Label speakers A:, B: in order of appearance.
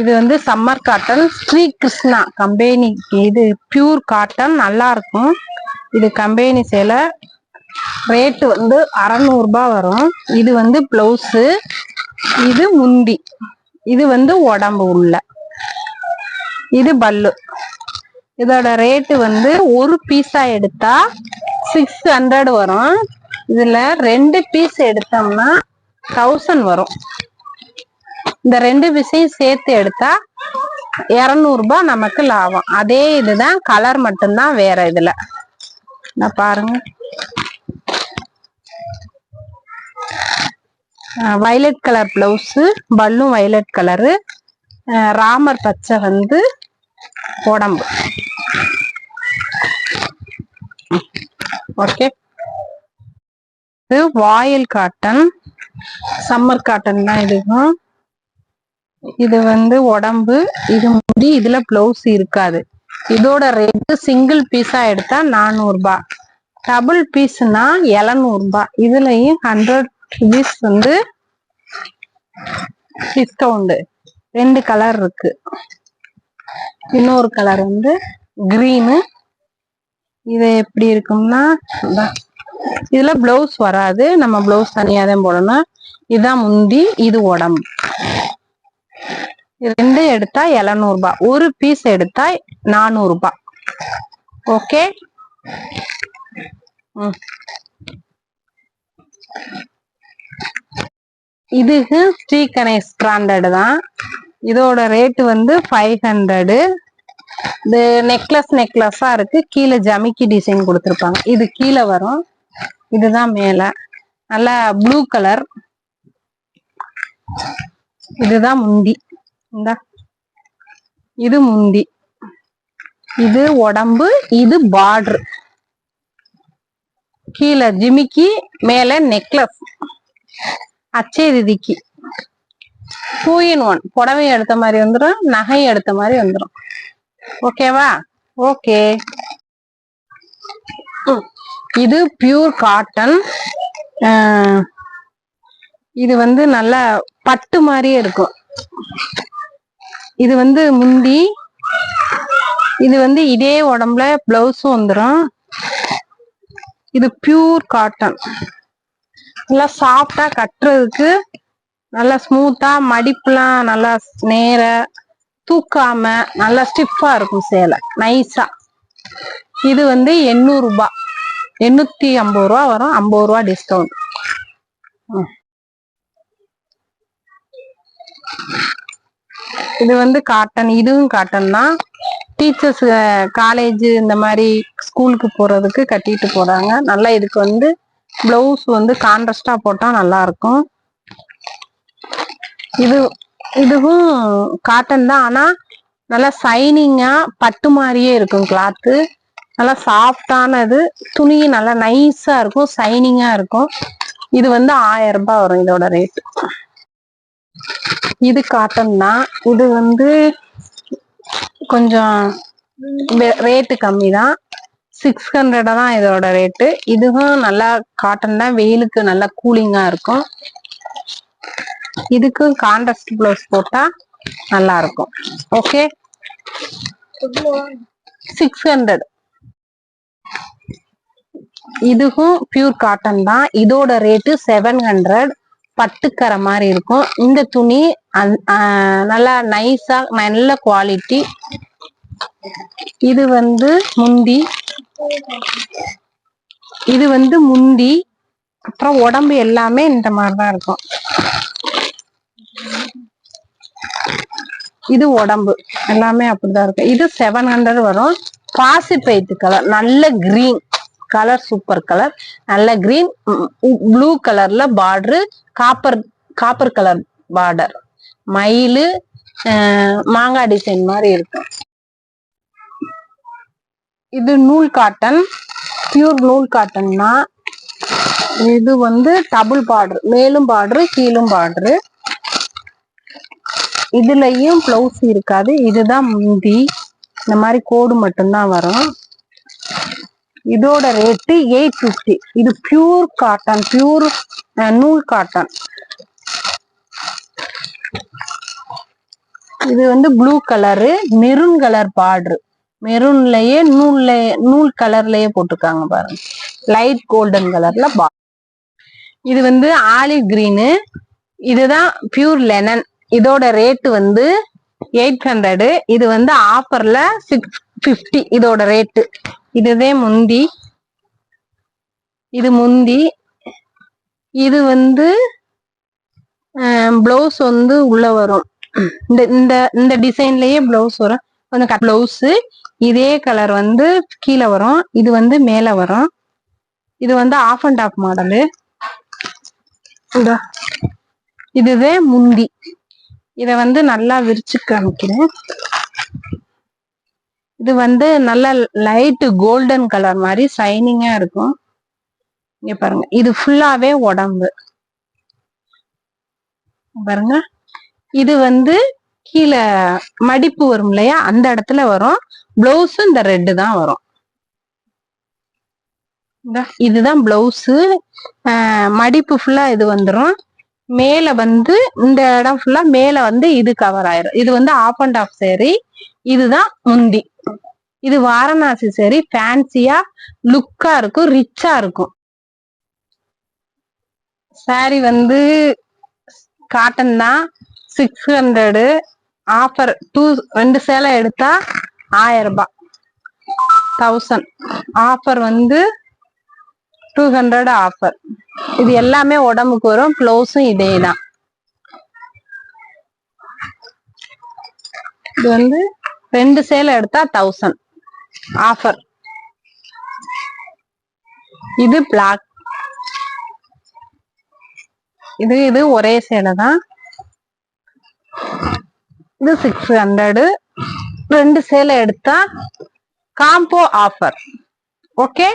A: இது வந்து summer cotton Sri Krishna company. இது பியூர் காட்டன் நல்லா இருக்கும் இது கம்பெனி சேலை ரேட்டு வந்து அறநூறுபா வரும். இது வந்து பிளவுஸு இது முந்தி. இது வந்து உடம்பு உள்ள. இது பல்லு. இதோட ரேட்டு வந்து ஒரு பீஸா எடுத்தா சிக்ஸ் ஹண்ட்ரட் வரும். இதுல ரெண்டு பீஸ் எடுத்தோம்னா தௌசண்ட் வரும். இந்த ரெண்டு விசையும் சேர்த்து எடுத்தா இரநூறுபா நமக்கு லாபம். அதே இதுதான் கலர் மட்டும்தான் வேற இதுல. நான் பாருங்க. வயலட் கலர் பிளவுஸு பல்லும் வயலட் கலரு ராமர் பச்சை வந்து உடம்பு. ஓகே இது வாயில் காட்டன் சம்மர் காட்டன் தான் இதுவும் இது வந்து உடம்பு இது முடி இதுல பிளவுஸ் இருக்காது. இதோட ரேட்டு சிங்கிள் பீஸா எடுத்தா நானூறுபா. டபுள் பீஸ்னா எழுநூறுபா. இதுலயும் ஹண்ட்ரட் ருபீஸ் வந்து டிஸ்கவுண்ட் ரெண்டு கலர் இருக்கு. இன்னொரு கலர் வந்து கிரீனு இது எப்படி இருக்கும்னா இதுல பிளவுஸ் வராது. நம்ம பிளவுஸ் தனியாக தான் போடணும். இதுதான் முந்தி இது உடம்பு. ரெண்டு எடுத்தா எழுநூறுபா. ஒரு பீஸ் எடுத்தா நானூறுபா. ஓகே இதுக்கு ஸ்ரீ கணேஷ் பிராண்டட் தான். இதோட ரேட்டு வந்து ஃபைவ் ஹண்ட்ரடு இது நெக்லஸ் நெக்லஸா இருக்கு. கீழே ஜமிக்கி டிசைன் கொடுத்துருப்பாங்க. இது கீழே வரும். இதுதான் மேல. நல்லா ப்ளூ கலர் இதுதான் முந்தி. இந்த. இது முந்தி. இது உடம்பு இது பார்டர் கீழே ஜிமிக்கி மேல நெக்லஸ் அச்சே திதிக்கு. டூ இன் ஒன் புடவை எடுத்த மாதிரி வந்துடும் நகை எடுத்த மாதிரி வந்துடும் ஓகேவா ஓகே இது பியூர் காட்டன் இது வந்து நல்ல பட்டு மாதிரியே இருக்கும். இது வந்து முந்தி இது வந்து இதே உடம்புல பிளவுஸும் வந்துடும் இது பியூர் காட்டன் நல்லா சாஃப்டா கட்டுறதுக்கு நல்லா ஸ்மூத்தா மடிப்புலாம் நல்லா நேர தூக்காம நல்லா ஸ்டிஃபா இருக்கும் சேலை. நைஸா இது வந்து எண்ணூறு ரூபாய் எண்ணூத்தி ஐம்பது ரூபா வரும். ஐம்பது ரூபா டிஸ்கவுண்ட் இது வந்து காட்டன் இதுவும் காட்டன் தான். டீச்சர்ஸ் காலேஜ் இந்த மாதிரி ஸ்கூலுக்கு போறதுக்கு கட்டிட்டு போறாங்க. நல்லா இதுக்கு வந்து பிளவுஸ் வந்து கான்ட்ராஸ்டா போட்டா நல்லா இருக்கும். இது இதுவும் காட்டன் தான். ஆனா நல்லா சைனிங்கா பட்டு மாதிரியே இருக்கும் கிளாத்து நல்லா சாஃப்டானது துணி நல்லா நைஸா இருக்கும் சைனிங்கா இருக்கும். இது வந்து ஆயிரம் ரூபாய் வரும் இதோட ரேட் இது காட்டன் தான் இது வந்து கொஞ்சம் ரேட்டு கம்மி தான் சிக்ஸ் ஹண்ட்ரட் தான் இதோட ரேட்டு இதுவும் நல்லா காட்டன் தான் வெயிலுக்கு நல்லா கூலிங்கா இருக்கும். இதுக்கும் கான்ட்ராஸ்ட் ப்ளவுஸ் போட்டா நல்லா இருக்கும். ஓகே சிக்ஸ் ஹண்ட்ரட் இதுக்கும் பியூர் காட்டன் தான். இதோட ரேட்டு செவன் ஹண்ட்ரட் பட்டுக்கரை மாதிரி இருக்கும். இந்த துணி நல்லா நைஸா நல்ல குவாலிட்டி இது வந்து முந்தி. இது வந்து முந்தி. அப்புறம் உடம்பு எல்லாமே இந்த மாதிரிதான் இருக்கும். இது உடம்பு. எல்லாமே அப்படிதான் இருக்கும். இது செவன் ஹண்ட்ரட் வரும். பாசி பைத்து கலர் நல்ல கிரீன் கலர் சூப்பர் கலர் நல்ல கிரீன் ப்ளூ கலர்ல border copper copper colour border மயிலு அஹ், மாங்காய் டிசைன் மாதிரி இருக்கும். இது நூல் காட்டன். பியூர் நூல் காட்டன்னா இது வந்து டபுள் பார்டர் மேலும் பார்டரு கீழும் பார்டரு இதுலயும் பிளவுஸ் இருக்காது. இதுதான் முந்தி. இந்த மாதிரி கோடு மட்டும்தான் வரும். இதோட ரேட்டு எயிட் ஃபிஃப்டி இது பியூர் காட்டன் பியூர் நூல் காட்டன் இது வந்து blue colour maroon colour border மெரூன்லயே நூல்ல நூல் கலர்லயே போட்டிருக்காங்க பாருங்க. லைட் கோல்டன் கலர்ல பா இது வந்து ஆலிவ் கிரீனு இதுதான் பியூர் லெனன் இதோட ரேட்டு வந்து எயிட் ஹண்ட்ரடு இது வந்து ஆஃபர்ல சிக்ஸ் ஃபிஃப்டி இதோட ரேட்டு இதுவே முந்தி. இது முந்தி. இது வந்து ப்ளவுஸ் வந்து உள்ள வரும். இந்த இந்த இந்த டிசைன்லயே ப்ளவுஸ் வரும். கொஞ்சம் ப்ளவுஸு இதே கலர் வந்து கீழே வரும். இது வந்து மேல வரும். இது வந்து ஆஃப் அண்ட் ஆஃப் மாடலு இதுவே முந்தி. இத வந்து நல்லா விரிச்சு காமிக்கிறேன். இது வந்து நல்ல லைட்டு கோல்டன் கலர் மாதிரி ஷைனிங்கா இருக்கும். இங்க பாருங்க. இது ஃபுல்லாவே உடம்பு. பாருங்க. இது வந்து கீழே மடிப்பு வரும் இல்லையா? அந்த இடத்துல வரும். பிளவுஸும் இந்த ரெட்டு தான் வரும். இதுதான் பிளவுஸு மடிப்பு ஃபுல்லா இது வந்துடும் மேல வந்து இந்த இடம் ஃபுல்லா மேல வந்து இது கவர் ஆயிரும். இது வந்து ஆஃப் அண்ட் ஆஃப் சேரி இதுதான் முந்தி. இது வாரணாசி saree. ஃபேன்சியா லுக்கா இருக்கும். ரிச்சா இருக்கும். சாரி வந்து காட்டன் தான் சிக்ஸ் ஹண்ட்ரடு ஆஃபர் டூ ரெண்டு சேலை எடுத்தா ஆயிரம் ரூபாய் தௌசண்ட் ஆஃபர் வந்து டூ ஹண்ட்ரட் ஆஃபர் இது எல்லாமே உடம்புக்கு வரும் ப்ளவுஸும் இதே தான். இது வந்து ரெண்டு சேலை எடுத்தா தௌசண்ட் ஆஃபர் இது பிளாக் இது இது ஒரே சேலை தான் இது சிக்ஸ் ஹண்ட்ரடு ரெண்டு சேலை எடுத்தா காம்போ ஆஃபர் ஓகே